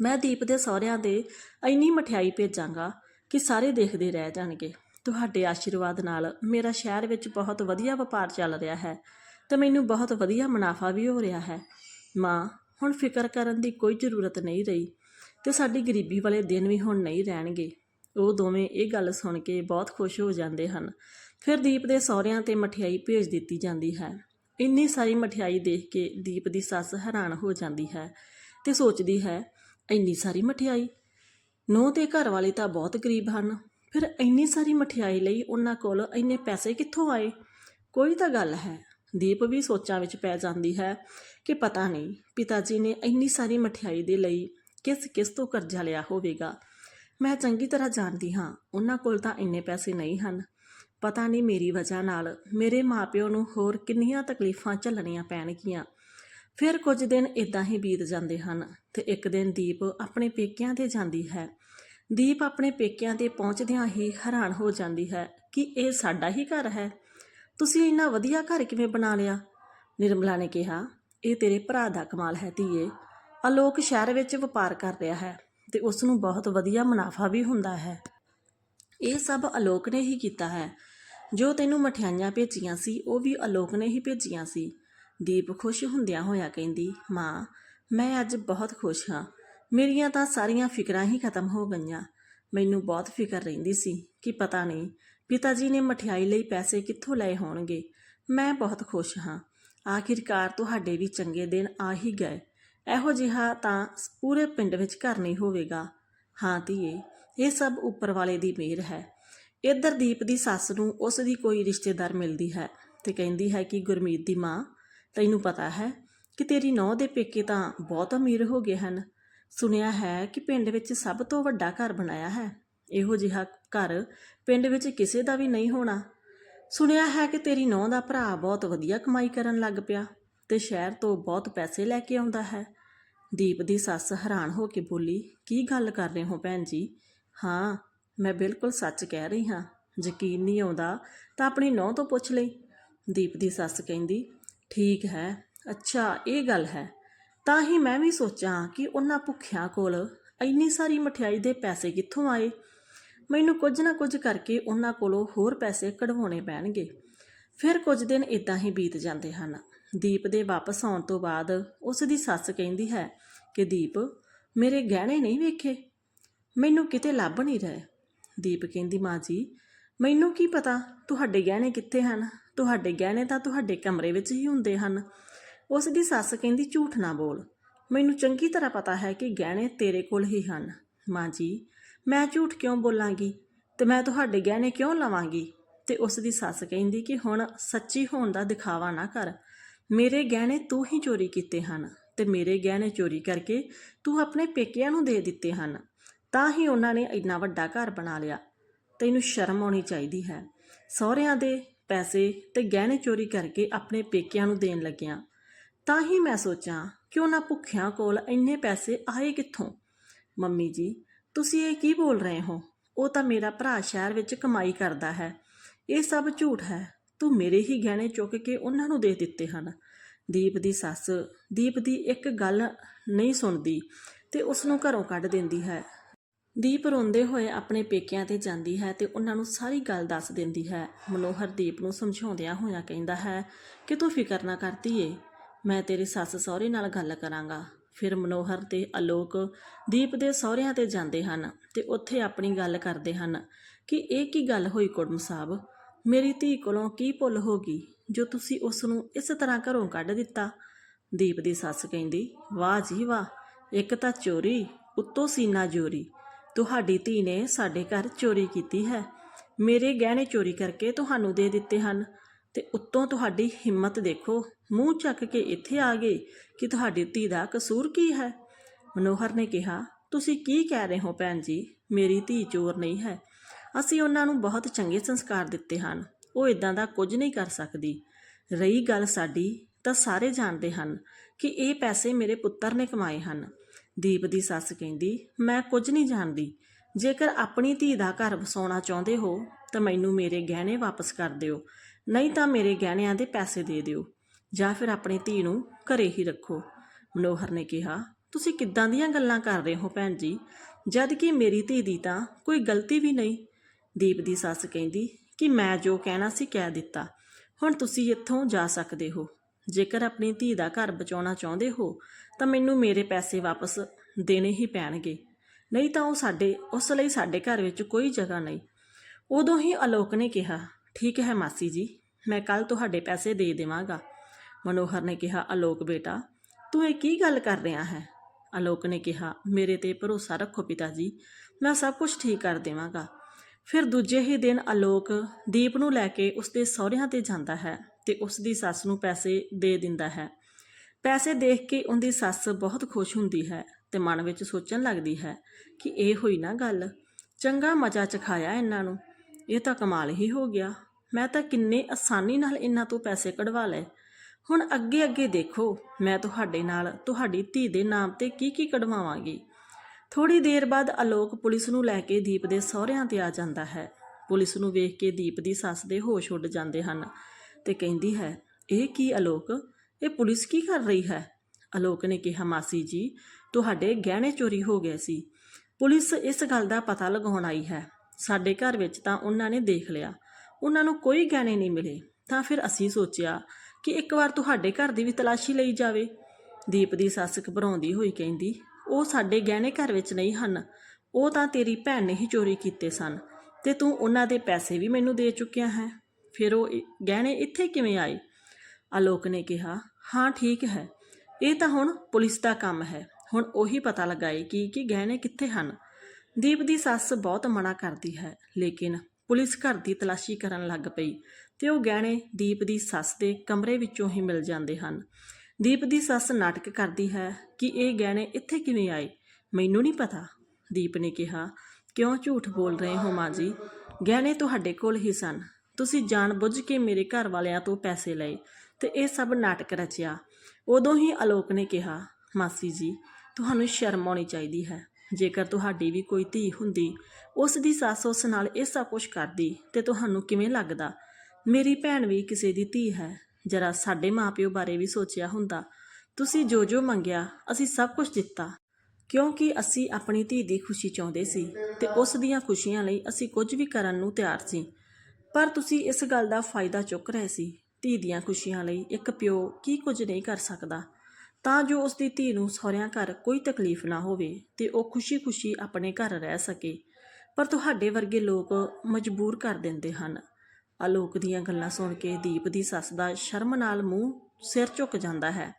ਮੈਂ ਦੀਪ ਦੇ ਸਹੁਰਿਆਂ ਦੇ ਇੰਨੀ ਮਠਿਆਈ ਭੇਜਾਂਗਾ ਕਿ ਸਾਰੇ ਦੇਖਦੇ ਰਹਿ ਜਾਣਗੇ। ਤੁਹਾਡੇ ਆਸ਼ੀਰਵਾਦ ਨਾਲ ਮੇਰਾ ਸ਼ਹਿਰ ਵਿੱਚ ਬਹੁਤ ਵਧੀਆ ਵਪਾਰ ਚੱਲ ਰਿਹਾ ਹੈ ਤੇ ਮੈਨੂੰ ਬਹੁਤ ਵਧੀਆ ਮੁਨਾਫਾ ਵੀ ਹੋ ਰਿਹਾ ਹੈ। ਮਾਂ, ਹੁਣ ਫਿਕਰ ਕਰਨ ਦੀ ਕੋਈ ਜ਼ਰੂਰਤ ਨਹੀਂ ਰਹੀ ਤੇ ਸਾਡੀ ਗਰੀਬੀ ਵਾਲੇ ਦਿਨ ਵੀ ਹੁਣ ਨਹੀਂ ਰਹਿਣਗੇ। ਉਹ ਦੋਵੇਂ ਇਹ ਗੱਲ ਸੁਣ ਕੇ ਬਹੁਤ ਖੁਸ਼ ਹੋ ਜਾਂਦੇ ਹਨ। ਫਿਰ ਦੀਪ ਦੇ ਸਹੁਰਿਆਂ ਤੇ ਮਠਿਆਈ ਭੇਜ ਦਿੱਤੀ ਜਾਂਦੀ ਹੈ। ਇੰਨੀ ਸਾਰੀ ਮਠਿਆਈ ਦੇਖ ਕੇ ਦੀਪ ਦੀ ਸੱਸ ਹੈਰਾਨ ਹੋ ਜਾਂਦੀ ਹੈ ਤੇ ਸੋਚਦੀ ਹੈ ਇੰਨੀ ਸਾਰੀ ਮਠਿਆਈ? ਨੂੰਹ ਦੇ ਘਰ ਵਾਲੇ ਤਾਂ ਬਹੁਤ ਗਰੀਬ ਹਨ। ਫਿਰ ਇੰਨੀ ਸਾਰੀ ਮਠਿਆਈ ਲਈ ਉਹਨਾਂ ਕੋਲ ਇੰਨੇ ਪੈਸੇ ਕਿੱਥੋਂ ਆਏ? ਕੋਈ ਤਾਂ ਗੱਲ ਹੈ। ਦੀਪ ਵੀ ਸੋਚਾਂ ਵਿੱਚ ਪੈ ਜਾਂਦੀ ਹੈ ਕਿ ਪਤਾ ਨਹੀਂ ਪਿਤਾ ਜੀ ਨੇ ਇੰਨੀ ਸਾਰੀ ਮਠਿਆਈ ਦੇ ਲਈ ਕਿਸ ਕਿਸ ਤੋਂ ਕਰਜ਼ਾ ਲਿਆ ਹੋਵੇਗਾ। ਮੈਂ ਚੰਗੀ ਤਰ੍ਹਾਂ ਜਾਣਦੀ ਹਾਂ, ਉਹਨਾਂ ਕੋਲ ਤਾਂ ਇੰਨੇ ਪੈਸੇ ਨਹੀਂ ਹਨ। ਪਤਾ ਨਹੀਂ ਮੇਰੀ ਵਜ੍ਹਾ ਨਾਲ ਮੇਰੇ ਮਾਪਿਓ ਨੂੰ ਹੋਰ ਕਿੰਨੀਆਂ ਤਕਲੀਫਾਂ ਝੱਲਣੀਆਂ ਪੈਣਗੀਆਂ। ਫਿਰ ਕੁਝ ਦਿਨ ਇਦਾਂ ਹੀ ਬੀਤ ਜਾਂਦੇ ਹਨ ਤੇ ਇੱਕ ਦਿਨ ਦੀਪ ਆਪਣੇ ਪੇਕਿਆਂ ਤੇ ਜਾਂਦੀ ਹੈ। ਦੀਪ ਆਪਣੇ ਪੇਕਿਆਂ ਤੇ ਪਹੁੰਚਦਿਆਂ ਹੀ ਹੈਰਾਨ ਹੋ ਜਾਂਦੀ ਹੈ ਕਿ ਇਹ ਸਾਡਾ ਹੀ ਘਰ ਹੈ। ਤੁਸੀਂ ਇੰਨਾ ਵਧੀਆ ਘਰ ਕਿਵੇਂ ਬਣਾ ਲਿਆ? ਨਿਰਮਲਾ ਨੇ ਕਿਹਾ, ਇਹ ਤੇਰੇ ਭਰਾ ਦਾ ਕਮਾਲ ਹੈ ਧੀਏ। ਅਲੋਕ ਸ਼ਹਿਰ ਵਿੱਚ ਵਪਾਰ ਕਰ ਰਿਹਾ ਹੈ ਤੇ ਉਸ ਨੂੰ ਬਹੁਤ ਵਧੀਆ ਮੁਨਾਫਾ ਵੀ ਹੁੰਦਾ ਹੈ। ਇਹ ਸਭ ਅਲੋਕ ਨੇ ਹੀ ਕੀਤਾ ਹੈ। ਜੋ ਤੈਨੂੰ ਮਠਿਆਈਆਂ ਭੇਜੀਆਂ ਸੀ, ਉਹ ਵੀ ਅਲੋਕ ਨੇ ਹੀ ਭੇਜੀਆਂ ਸੀ। ਦੀਪ ਖੁਸ਼ ਹੁੰਦਿਆਂ ਹੋਇਆ ਕਹਿੰਦੀ, ਮਾਂ, ਮੈਂ ਅੱਜ ਬਹੁਤ ਖੁਸ਼ ਹਾਂ। ਮੇਰੀਆਂ ਤਾਂ ਸਾਰੀਆਂ ਫਿਕਰਾਂ ਹੀ ਖਤਮ ਹੋ ਗਈਆਂ। ਮੈਨੂੰ ਬਹੁਤ ਫਿਕਰ ਰਹਿੰਦੀ ਸੀ ਕਿ ਪਤਾ ਨਹੀਂ ਪਿਤਾ ਜੀ ਨੇ ਮਠਿਆਈ ਲਈ ਪੈਸੇ ਕਿੱਥੋਂ ਲਏ ਹੋਣਗੇ। ਮੈਂ ਬਹੁਤ ਖੁਸ਼ ਹਾਂ। ਆਖਿਰਕਾਰ ਤੁਹਾਡੇ ਵੀ ਚੰਗੇ ਦਿਨ ਆ ਹੀ ਗਏ। ਇਹੋ ਜਿਹਾ ਤਾਂ ਪੂਰੇ ਪਿੰਡ ਵਿੱਚ ਘਰ ਨਹੀਂ ਹੋਵੇਗਾ। ਹਾਂ ਧੀਏ, ਇਹ ਸਭ ਉੱਪਰ ਵਾਲੇ ਦੀ ਮਿਹਰ ਹੈ। ਇੱਧਰ ਦੀਪ ਦੀ ਸੱਸ ਨੂੰ ਉਸ ਦੀ ਕੋਈ ਰਿਸ਼ਤੇਦਾਰ ਮਿਲਦੀ ਹੈ ਤੇ ਕਹਿੰਦੀ ਹੈ ਕਿ ਗੁਰਮੀਤ ਦੀ ਮਾਂ ਤੈਨੂੰ ਪਤਾ ਹੈ ਕਿ ਤੇਰੀ ਨੌਂ ਦੇ ਪੇਕੇ ਤਾਂ ਬਹੁਤ ਅਮੀਰ ਹੋ ਗਏ ਹਨ। ਸੁਣਿਆ ਹੈ ਕਿ ਪਿੰਡ ਵਿੱਚ ਸਭ ਤੋਂ ਵੱਡਾ ਘਰ ਬਣਾਇਆ ਹੈ। ਇਹੋ ਜਿਹਾ ਘਰ ਪਿੰਡ ਵਿੱਚ ਕਿਸੇ ਦਾ ਵੀ ਨਹੀਂ ਹੋਣਾ। ਸੁਣਿਆ ਹੈ ਕਿ ਤੇਰੀ ਨੌਂ ਦਾ ਭਰਾ ਬਹੁਤ ਵਧੀਆ ਕਮਾਈ ਕਰਨ ਲੱਗ ਪਿਆ ਤੇ ਸ਼ਹਿਰ ਤੋਂ ਬਹੁਤ ਪੈਸੇ ਲੈ ਕੇ ਆਉਂਦਾ ਹੈ। ਦੀਪ ਦੀ ਸੱਸ ਹੈਰਾਨ ਹੋ ਕੇ ਬੋਲੀ, ਕੀ ਗੱਲ ਕਰ ਰਹੇ ਹੋ ਭੈਣ ਜੀ? ਹਾਂ, ਮੈਂ ਬਿਲਕੁਲ ਸੱਚ ਕਹਿ ਰਹੀ ਹਾਂ। ਯਕੀਨ ਨਹੀਂ ਆਉਂਦਾ ਤਾਂ ਆਪਣੀ ਨੌਂ ਤੋਂ ਪੁੱਛ ਲਈ। ਦੀਪ ਦੀ ਸੱਸ ਕਹਿੰਦੀ ਠੀਕ ਹੈ। ਅੱਛਾ, ਇਹ ਗੱਲ ਹੈ। ਤਾਂ ਹੀ ਮੈਂ ਵੀ ਸੋਚਾਂ ਕਿ ਉਹਨਾਂ ਭੁੱਖਿਆਂ ਕੋਲ ਇੰਨੀ ਸਾਰੀ ਮਠਿਆਈ ਦੇ ਪੈਸੇ ਕਿੱਥੋਂ ਆਏ? ਮੈਨੂੰ ਕੁਝ ਨਾ ਕੁਝ ਕਰਕੇ ਉਹਨਾਂ ਕੋਲੋਂ ਹੋਰ ਪੈਸੇ ਕਢਵਾਉਣੇ ਪੈਣਗੇ। ਫਿਰ ਕੁਝ ਦਿਨ ਇਦਾਂ ਹੀ ਬੀਤ ਜਾਂਦੇ ਹਨ। ਦੀਪ ਦੇ ਵਾਪਸ ਆਉਣ ਤੋਂ ਬਾਅਦ ਉਸ ਦੀ ਸੱਸ ਕਹਿੰਦੀ ਹੈ ਕਿ, ਦੀਪ, ਮੇਰੇ ਗਹਿਣੇ ਨਹੀਂ ਵੇਖੇ? ਮੈਨੂੰ ਕਿਤੇ ਲੱਭ ਨਹੀਂ ਰਹੇ। ਦੀਪ ਕਹਿੰਦੀ, ਮਾਂ ਜੀ, ਮੈਨੂੰ ਕੀ ਪਤਾ, ਤੁਹਾਡੇ ਗਹਿਣੇ ਕਿੱਥੇ ਹਨ? ਤੁਹਾਡੇ ਗਹਿਣੇ ਤਾਂ ਤੁਹਾਡੇ ਕਮਰੇ ਵਿੱਚ ਹੀ ਹੁੰਦੇ ਹਨ। ਉਸ ਦੀ ਸੱਸ ਕਹਿੰਦੀ, ਝੂਠ ਨਾ ਬੋਲ। ਮੈਨੂੰ ਚੰਗੀ ਤਰ੍ਹਾਂ ਪਤਾ ਹੈ ਕਿ ਗਹਿਣੇ ਤੇਰੇ ਕੋਲ ਹੀ ਹਨ। ਮਾਂ ਜੀ, ਮੈਂ ਝੂਠ ਕਿਉਂ ਬੋਲਾਂਗੀ? ਤੇ ਮੈਂ ਤੁਹਾਡੇ ਗਹਿਣੇ ਕਿਉਂ ਲਵਾਂਗੀ? ਤੇ ਉਸ ਦੀ ਸੱਸ ਕਹਿੰਦੀ ਕਿ, ਹੁਣ ਸੱਚੀ ਹੋਣ ਦਾ ਦਿਖਾਵਾ ਨਾ ਕਰ। ਮੇਰੇ ਗਹਿਣੇ ਤੂੰ ਹੀ ਚੋਰੀ ਕੀਤੇ ਹਨ ਤੇ ਮੇਰੇ ਗਹਿਣੇ ਚੋਰੀ ਕਰਕੇ ਤੂੰ ਆਪਣੇ ਪੇਕਿਆਂ ਨੂੰ ਦੇ ਦਿੱਤੇ ਹਨ। ਤਾਂ ਹੀ ਉਹਨਾਂ ਨੇ ਇੰਨਾ ਵੱਡਾ ਘਰ ਬਣਾ ਲਿਆ। ਤੈਨੂੰ ਸ਼ਰਮ ਆਉਣੀ ਚਾਹੀਦੀ ਹੈ। ਸਹੁਰਿਆਂ ਦੇ ਪੈਸੇ ਤੇ ਗਹਿਣੇ ਚੋਰੀ ਕਰਕੇ ਆਪਣੇ ਪੇਕਿਆਂ ਨੂੰ ਦੇਣ ਲੱਗਿਆ। ਤਾਂ ਹੀ ਮੈਂ ਸੋਚਾਂ ਕਿ ਉਹਨਾਂ ਭੁੱਖਿਆਂ ਕੋਲ ਇੰਨੇ ਪੈਸੇ ਆਏ ਕਿੱਥੋਂ? ਮੰਮੀ ਜੀ, ਤੁਸੀਂ ਇਹ ਕੀ ਬੋਲ ਰਹੇ ਹੋ? ਉਹ ਤਾਂ ਮੇਰਾ ਭਰਾ ਸ਼ਹਿਰ ਵਿੱਚ ਕਮਾਈ ਕਰਦਾ ਹੈ। ਇਹ ਸਭ ਝੂਠ ਹੈ। ਤੂੰ ਮੇਰੇ ਹੀ ਗਹਿਣੇ ਚੁੱਕ ਕੇ ਉਹਨਾਂ ਨੂੰ ਦੇ ਦਿੱਤੇ ਹਨ। ਦੀਪ ਦੀ ਸੱਸ, ਦੀਪ ਦੀ ਇੱਕ ਗੱਲ ਨਹੀਂ ਸੁਣਦੀ ਤੇ ਉਸ ਨੂੰ ਘਰੋਂ ਕੱਢ ਦਿੰਦੀ ਹੈ। ਦੀਪ ਰੋਂਦੇ ਹੋਏ ਆਪਣੇ ਪੇਕਿਆਂ ਤੇ ਜਾਂਦੀ ਹੈ ਤੇ ਉਹਨਾਂ ਨੂੰ ਸਾਰੀ ਗੱਲ ਦੱਸ ਦਿੰਦੀ ਹੈ। ਮਨੋਹਰ ਦੀਪ ਨੂੰ ਸਮਝਾਉਂਦਿਆਂ ਹੋਇਆਂ ਕਹਿੰਦਾ ਹੈ ਕਿ ਤੂੰ ਫਿਕਰ ਨਾ ਕਰਤੀ ਏ ਮੈਂ ਤੇਰੀ ਸੱਸ ਸਹੁਰੇ ਨਾਲ ਗੱਲ ਕਰਾਂਗਾ। ਫਿਰ ਮਨੋਹਰ ਤੇ ਅਲੋਕ ਦੀਪ ਦੇ ਸਹੁਰਿਆਂ ਤੇ ਜਾਂਦੇ ਹਨ ਤੇ ਉੱਥੇ ਆਪਣੀ ਗੱਲ ਕਰਦੇ ਹਨ ਕਿ ਇਹ ਕੀ ਗੱਲ ਹੋਈ ਕੁੜਮ ਸਾਹਿਬ? ਮੇਰੀ ਧੀ ਕੋਲੋਂ ਕੀ ਭੁੱਲ ਹੋ ਗਈ ਜੋ ਤੁਸੀਂ ਉਸ ਨੂੰ ਇਸ ਤਰ੍ਹਾਂ ਘਰੋਂ ਕੱਢ ਦਿੱਤਾ? ਦੀਪ ਦੀ ਸੱਸ ਕਹਿੰਦੀ, ਵਾਹ ਜੀ ਵਾਹ, ਇੱਕ ਤਾਂ ਚੋਰੀ, ਉੱਤੋਂ ਸੀਨਾ ਜੋਰੀ। ਤੁਹਾਡੀ ਧੀ ਨੇ ਸਾਡੇ ਘਰ ਚੋਰੀ ਕੀਤੀ ਹੈ। ਮੇਰੇ ਗਹਿਣੇ ਚੋਰੀ ਕਰਕੇ ਤੁਹਾਨੂੰ ਦੇ ਦਿੱਤੇ ਹਨ ਤੇ ਉੱਤੋਂ ਤੁਹਾਡੀ ਹਿੰਮਤ ਦੇਖੋ। ਮੂੰਹ ਚੱਕ ਕੇ ਇੱਥੇ ਆ ਗਏ ਕਿ ਤੁਹਾਡੀ ਧੀ ਦਾ ਕਸੂਰ ਕੀ ਹੈ? ਮਨੋਹਰ ਨੇ ਕਿਹਾ, ਤੁਸੀਂ ਕੀ ਕਹਿ ਰਹੇ ਹੋ ਭੈਣ ਜੀ? ਮੇਰੀ ਧੀ ਚੋਰ ਨਹੀਂ ਹੈ। ਅਸੀਂ ਉਹਨਾਂ ਨੂੰ ਬਹੁਤ ਚੰਗੇ ਸੰਸਕਾਰ ਦਿੱਤੇ ਹਨ। ਉਹ ਇਦਾਂ ਦਾ ਕੁਝ ਨਹੀਂ ਕਰ ਸਕਦੀ। ਰਹੀ ਗੱਲ ਸਾਡੀ ਤਾਂ ਸਾਰੇ ਜਾਣਦੇ ਹਨ ਕਿ ਇਹ ਪੈਸੇ ਮੇਰੇ ਪੁੱਤਰ ਨੇ ਕਮਾਏ ਹਨ। ਦੀਪ ਦੀ ਸੱਸ ਕਹਿੰਦੀ, ਮੈਂ ਕੁਝ ਨਹੀਂ ਜਾਣਦੀ। ਜੇਕਰ ਆਪਣੀ ਧੀ ਦਾ ਘਰ ਵਸਾਉਣਾ ਚਾਹੁੰਦੇ ਹੋ, ਤਾਂ ਮੈਨੂੰ ਮੇਰੇ ਗਹਿਣੇ ਵਾਪਸ ਕਰ ਦਿਓ। ਨਹੀਂ ਤਾਂ ਮੇਰੇ ਗਹਿਣਿਆਂ ਦੇ ਪੈਸੇ ਦੇ ਦਿਓ, ਜਾਂ ਫਿਰ ਆਪਣੀ ਧੀ ਨੂੰ ਘਰੇ ਹੀ ਰੱਖੋ। ਮਨੋਹਰ ਨੇ ਕਿਹਾ, ਤੁਸੀਂ ਕਿੱਦਾਂ ਦੀਆਂ ਗੱਲਾਂ ਕਰ ਰਹੇ ਹੋ ਭੈਣ ਜੀ? ਜਦ ਕਿ ਮੇਰੀ ਧੀ ਦੀ ਤਾਂ ਕੋਈ ਗਲਤੀ ਵੀ ਨਹੀਂ। ਦੀਪ ਦੀ ਸੱਸ ਕਹਿੰਦੀ, ਕਿ ਮੈਂ ਜੋ ਕਹਿਣਾ ਸੀ ਕਹਿ ਦਿੱਤਾ। ਹੁਣ ਤੁਸੀਂ ਇੱਥੋਂ ਜਾ ਸਕਦੇ ਹੋ। ਜੇਕਰ ਆਪਣੀ ਧੀ ਦਾ ਘਰ ਬਚਾਉਣਾ ਚਾਹੁੰਦੇ ਹੋ, ਤਾਂ ਮੈਨੂੰ ਮੇਰੇ ਪੈਸੇ ਵਾਪਸ ਦੇਣੇ ਹੀ ਪੈਣਗੇ। ਨਹੀਂ ਤਾਂ ਉਹ ਸਾਡੇ, ਉਸ ਲਈ ਸਾਡੇ ਘਰ ਵਿੱਚ ਕੋਈ ਜਗ੍ਹਾ ਨਹੀਂ। ਉਦੋਂ ਹੀ ਅਲੋਕ ਨੇ ਕਿਹਾ, ਠੀਕ ਹੈ ਮਾਸੀ ਜੀ, ਮੈਂ ਕੱਲ ਤੁਹਾਡੇ ਪੈਸੇ ਦੇ ਦੇਵਾਂਗਾ। ਮਨੋਹਰ ਨੇ ਕਿਹਾ, ਅਲੋਕ ਬੇਟਾ, ਤੂੰ ਇਹ ਕੀ ਗੱਲ ਕਰ ਰਿਹਾ ਹੈ? ਅਲੋਕ ਨੇ ਕਿਹਾ, ਮੇਰੇ ਤੇ ਭਰੋਸਾ ਰੱਖੋ ਪਿਤਾ ਜੀ ਮੈਂ ਸਭ ਕੁਝ ਠੀਕ ਕਰ ਦੇਵਾਂਗਾ। ਫਿਰ ਦੂਜੇ ਹੀ ਦਿਨ ਅਲੋਕ ਦੀਪ ਨੂੰ ਲੈ ਕੇ ਉਸਦੇ ਸਹੁਰਿਆਂ ਤੇ ਜਾਂਦਾ ਹੈ। ਤੇ ਉਸ ਦੀ ਸੱਸ ਨੂੰ ਪੈਸੇ ਦੇ ਦਿੰਦਾ ਹੈ। ਪੈਸੇ ਦੇਖ ਕੇ ਉਹਦੀ ਸੱਸ ਬਹੁਤ ਖੁਸ਼ ਹੁੰਦੀ ਹੈ ਤੇ ਮਨ ਵਿੱਚ ਸੋਚਣ ਲੱਗਦੀ ਹੈ ਕਿ ਇਹ ਹੋਈ ਨਾ ਗੱਲ। ਚੰਗਾ ਮਜ਼ਾ ਚਖਾਇਆ ਇਹਨਾਂ ਨੂੰ। ਇਹ ਤਾਂ ਕਮਾਲ ਹੀ ਹੋ ਗਿਆ। ਮੈਂ ਤਾਂ ਕਿੰਨੇ ਆਸਾਨੀ ਨਾਲ ਇਹਨਾਂ ਤੋਂ ਪੈਸੇ ਕਢਵਾ ਲਏ। ਹੁਣ ਅੱਗੇ ਅੱਗੇ ਦੇਖੋ, ਮੈਂ ਤੁਹਾਡੇ ਨਾਲ, ਤੁਹਾਡੀ ਧੀ ਦੇ ਨਾਮ ਤੇ ਕੀ ਕੀ ਕਢਵਾਵਾਂਗੀ। ਥੋੜੀ ਦੇਰ ਬਾਅਦ ਅਲੋਕ ਪੁਲਿਸ ਨੂੰ ਲੈ ਕੇ ਦੀਪ ਦੇ ਸਹੁਰਿਆਂ ਤੇ ਆ ਜਾਂਦਾ ਹੈ। ਪੁਲਿਸ ਨੂੰ ਵੇਖ ਕੇ ਦੀਪ ਦੀ ਸੱਸ ਦੇ ਹੋਸ਼ ਉੱਡ ਜਾਂਦੇ ਹਨ। ਤੇ ਕਹਿੰਦੀ ਹੈ, ਇਹ ਕੀ ਅਲੋਕ? ਇਹ ਪੁਲਿਸ ਕੀ ਕਰ ਰਹੀ ਹੈ? ਅਲੋਕ ਨੇ ਕਿਹਾ, ਮਾਸੀ ਜੀ, ਤੁਹਾਡੇ ਗਹਿਣੇ ਚੋਰੀ ਹੋ ਗਏ ਸੀ। ਪੁਲਿਸ ਇਸ ਗੱਲ ਦਾ ਪਤਾ ਲਗਾਉਣ ਆਈ ਹੈ। ਸਾਡੇ ਘਰ ਵਿੱਚ ਤਾਂ ਉਹਨਾਂ ਨੇ ਦੇਖ ਲਿਆ। ਉਹਨਾਂ ਨੂੰ ਕੋਈ ਗਹਿਣੇ ਨਹੀਂ ਮਿਲੇ। ਤਾਂ ਫਿਰ ਅਸੀਂ ਸੋਚਿਆ ਕਿ ਇੱਕ ਵਾਰ ਤੁਹਾਡੇ ਘਰ ਦੀ ਵੀ ਤਲਾਸ਼ੀ ਲਈ ਜਾਵੇ। ਦੀਪ ਦੀ ਸੱਸ ਘਬਰਾਉਂਦੀ ਹੋਈ ਕਹਿੰਦੀ, ਉਹ ਸਾਡੇ ਗਹਿਣੇ ਘਰ ਵਿੱਚ ਨਹੀਂ ਹਨ। ਉਹ ਤਾਂ ਤੇਰੀ ਭੈਣ ਨੇ ਹੀ ਚੋਰੀ ਕੀਤੇ ਸਨ ਤੇ ਤੂੰ ਉਹਨਾਂ ਦੇ ਪੈਸੇ ਵੀ ਮੈਨੂੰ ਦੇ ਚੁੱਕਿਆ ਹੈ। ਫਿਰ ਉਹ ਗਹਿਣੇ ਇੱਥੇ ਕਿਵੇਂ ਆਏ? ਆਲੋਕ ਨੇ ਕਿਹਾ, ਹਾਂ, ਠੀਕ ਹੈ। ਇਹ ਤਾਂ ਹੁਣ ਪੁਲਿਸ ਦਾ ਕੰਮ ਹੈ। ਹੁਣ ਉਹੀ ਪਤਾ ਲਗਾਏ ਕਿ ਕਿ ਗਹਿਣੇ ਕਿੱਥੇ ਹਨ। ਦੀਪ ਦੀ ਸੱਸ ਬਹੁਤ ਮਨਾ ਕਰਦੀ ਹੈ, ਲੇਕਿਨ ਪੁਲਿਸ ਘਰ ਦੀ ਤਲਾਸ਼ੀ ਕਰਨ ਲੱਗ ਪਈ ਤੇ ਉਹ ਗਹਿਣੇ ਦੀਪ ਦੀ ਸੱਸ ਦੇ ਕਮਰੇ ਵਿੱਚੋਂ ਹੀ ਮਿਲ ਜਾਂਦੇ ਹਨ। ਦੀਪ ਦੀ ਸੱਸ ਨਾਟਕ ਕਰਦੀ ਹੈ ਕਿ ਇਹ ਗਹਿਣੇ ਇੱਥੇ ਕਿਵੇਂ ਆਏ। ਮੈਨੂੰ ਨਹੀਂ ਪਤਾ। ਦੀਪ ਨੇ ਕਿਹਾ, ਕਿਉਂ ਝੂਠ ਬੋਲ ਰਹੇ ਹੋ ਮਾਂ ਜੀ? ਗਹਿਣੇ ਤੁਹਾਡੇ ਕੋਲ ਹੀ ਸਨ। ਤੁਸੀਂ ਜਾਣਬੁੱਝ ਕੇ ਮੇਰੇ ਘਰ ਵਾਲਿਆਂ ਤੋਂ ਪੈਸੇ ਲਏ ਤੇ ਇਹ ਸਭ ਨਾਟਕ ਰਚਿਆ। ਉਦੋਂ ਹੀ ਅਲੋਕ ਨੇ ਕਿਹਾ, ਮਾਸੀ ਜੀ, ਤੁਹਾਨੂੰ ਸ਼ਰਮ ਆਉਣੀ ਚਾਹੀਦੀ ਹੈ। ਜੇਕਰ ਤੁਹਾਡੀ ਵੀ ਕੋਈ ਧੀ ਹੁੰਦੀ, ਉਸ ਦੀ ਸੱਸ ਉਸ ਨਾਲ ਇਹ ਸਭ ਕੁਝ ਕਰਦੀ ਤੇ ਤੁਹਾਨੂੰ ਕਿਵੇਂ ਲੱਗਦਾ? ਮੇਰੀ ਭੈਣ ਵੀ ਕਿਸੇ ਦੀ ਧੀ ਹੈ। ਜਰਾ ਸਾਡੇ ਮਾਪਿਓ ਬਾਰੇ ਵੀ ਸੋਚਿਆ ਹੁੰਦਾ। ਤੁਸੀਂ ਜੋ ਜੋ ਮੰਗਿਆ, ਅਸੀਂ ਸਭ ਕੁਝ ਦਿੱਤਾ। ਕਿਉਂਕਿ ਅਸੀਂ ਆਪਣੀ ਧੀ ਦੀ ਖੁਸ਼ੀ ਚਾਹੁੰਦੇ ਸੀ ਤੇ ਉਸ ਦੀਆਂ ਖੁਸ਼ੀਆਂ ਲਈ ਅਸੀਂ ਕੁਝ ਵੀ ਕਰਨ ਨੂੰ ਤਿਆਰ ਸੀ। ਪਰ ਤੁਸੀਂ ਇਸ ਗੱਲ ਦਾ ਫਾਇਦਾ ਚੁੱਕ ਰਹੇ ਸੀ ਧੀ ਦੀਆਂ ਖੁਸ਼ੀਆਂ ਲਈ, ਇੱਕ ਪਿਓ ਕੀ ਕੁਝ ਨਹੀਂ ਕਰ ਸਕਦਾ। ਤਾਂ ਜੋ ਉਸ ਦੀ ਧੀ ਨੂੰ ਸਹੁਰਿਆਂ ਘਰ ਕੋਈ ਤਕਲੀਫ ਨਾ ਹੋਵੇ ਤੇ ਉਹ ਖੁਸ਼ੀ-ਖੁਸ਼ੀ ਆਪਣੇ ਘਰ ਰਹਿ ਸਕੇ। ਪਰ ਤੁਹਾਡੇ ਵਰਗੇ ਲੋਕ ਮਜਬੂਰ ਕਰ ਦਿੰਦੇ ਹਨ। ਆਲੋਕ ਦੀਆਂ ਗੱਲਾਂ ਸੁਣ ਕੇ ਦੀਪ ਦੀ ਸੱਸ ਦਾ ਸ਼ਰਮ ਨਾਲ ਮੂੰਹ ਸਿਰ ਝੁਕ ਜਾਂਦਾ ਹੈ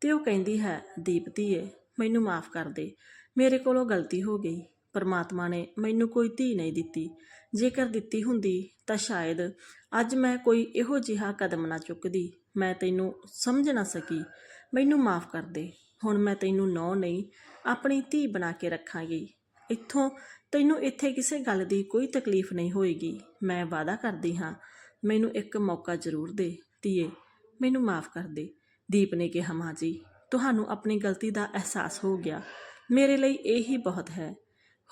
ਤੇ ਉਹ ਕਹਿੰਦੀ ਹੈ, ਦੀਪ ਧੀਏ, ਮੈਨੂੰ ਮਾਫ ਕਰ ਦੇ। ਮੇਰੇ ਕੋਲੋਂ ਗਲਤੀ ਹੋ ਗਈ। ਪਰਮਾਤਮਾ ਨੇ ਮੈਨੂੰ ਕੋਈ ਧੀ ਨਹੀਂ ਦਿੱਤੀ। ਜੇਕਰ ਦਿੱਤੀ ਹੁੰਦੀ ਤਾਂ ਸ਼ਾਇਦ ਅੱਜ ਮੈਂ ਕੋਈ ਇਹੋ ਜਿਹਾ ਕਦਮ ਨਾ ਚੁੱਕਦੀ। ਮੈਂ ਤੈਨੂੰ ਸਮਝ ਨਾ ਸਕੀ। ਮੈਨੂੰ ਮਾਫ ਕਰ ਦੇ। ਹੁਣ ਮੈਂ ਤੈਨੂੰ ਨੌ ਨਹੀਂ, ਆਪਣੀ ਧੀ ਬਣਾ ਕੇ ਰੱਖਾਂਗੀ। ਇੱਥੋਂ ਤੈਨੂੰ ਇੱਥੇ ਕਿਸੇ ਗੱਲ ਦੀ ਕੋਈ ਤਕਲੀਫ ਨਹੀਂ ਹੋਏਗੀ। ਮੈਂ ਵਾਅਦਾ ਕਰਦੀ ਹਾਂ, ਮੈਨੂੰ ਇੱਕ ਮੌਕਾ ਜ਼ਰੂਰ ਦੇ। ਧੀਏ, ਮੈਨੂੰ ਮਾਫ ਕਰ ਦੇ। ਦੀਪ ਨੇ ਕਿਹਾ, ਮਾਂ ਜੀ, ਤੁਹਾਨੂੰ ਆਪਣੀ ਗਲਤੀ ਦਾ ਅਹਿਸਾਸ ਹੋ ਗਿਆ। ਮੇਰੇ ਲਈ ਇਹ ਹੀ ਬਹੁਤ ਹੈ।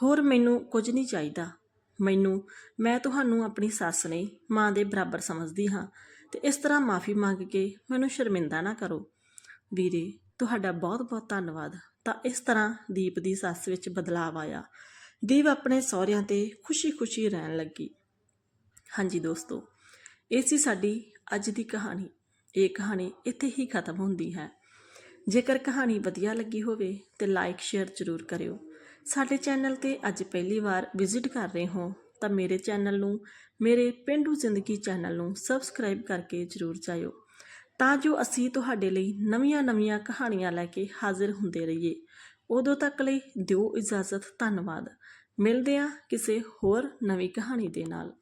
ਹੋਰ ਮੈਨੂੰ ਕੁਝ ਨਹੀਂ ਚਾਹੀਦਾ। ਮੈਨੂੰ, ਮੈਂ ਤੁਹਾਨੂੰ ਆਪਣੀ ਸੱਸ ਨਹੀਂ ਮਾਂ ਦੇ ਬਰਾਬਰ ਸਮਝਦੀ ਹਾਂ ਤੇ ਇਸ ਤਰ੍ਹਾਂ ਮਾਫੀ ਮੰਗ ਕੇ ਮੈਨੂੰ ਸ਼ਰਮਿੰਦਾ ਨਾ ਕਰੋ। ਵੀਰੇ, ਤੁਹਾਡਾ ਬਹੁਤ-ਬਹੁਤ ਧੰਨਵਾਦ। ਤਾਂ ਇਸ ਤਰ੍ਹਾਂ ਦੀਪ ਦੀ ਸੱਸ ਵਿੱਚ ਬਦਲਾਅ ਆਇਆ। ਦੀਪ ਆਪਣੇ ਸਹੁਰਿਆਂ ਤੇ ਖੁਸ਼ੀ-ਖੁਸ਼ੀ ਰਹਿਣ ਲੱਗੀ। ਹਾਂਜੀ ਦੋਸਤੋ, ਇਹ ਸੀ ਸਾਡੀ ਅੱਜ ਦੀ ਕਹਾਣੀ। ਇਹ ਕਹਾਣੀ ਇੱਥੇ ਹੀ ਖਤਮ ਹੁੰਦੀ ਹੈ। ਜੇਕਰ ਕਹਾਣੀ ਵਧੀਆ ਲੱਗੀ ਹੋਵੇ ਤੇ ਲਾਈਕ ਸ਼ੇਅਰ ਜ਼ਰੂਰ ਕਰਿਓ। ਸਾਡੇ ਚੈਨਲ ਤੇ ਅੱਜ ਪਹਿਲੀ ਵਾਰ ਵਿਜ਼ਿਟ ਕਰ ਰਹੇ ਹੋ, ਤਾਂ ਮੇਰੇ ਚੈਨਲ ਨੂੰ, ਮੇਰੇ ਪਿੰਡੂ ਜ਼ਿੰਦਗੀ ਚੈਨਲ ਨੂੰ ਸਬਸਕ੍ਰਾਈਬ ਕਰਕੇ ਜ਼ਰੂਰ ਜਾਇਓ। ਤਾਂ ਜੋ ਅਸੀਂ ਤੁਹਾਡੇ ਲਈ ਨਵੀਆਂ-ਨਵੀਆਂ ਕਹਾਣੀਆਂ ਲੈ ਕੇ ਹਾਜ਼ਰ ਹੁੰਦੇ ਰਹੀਏ। ਉਦੋਂ ਤੱਕ ਲਈ ਦਿਓ ਇਜਾਜ਼ਤ, ਧੰਨਵਾਦ। ਮਿਲਦੇ ਹਾਂ ਕਿਸੇ ਹੋਰ ਨਵੀਂ ਕਹਾਣੀ ਦੇ ਨਾਲ।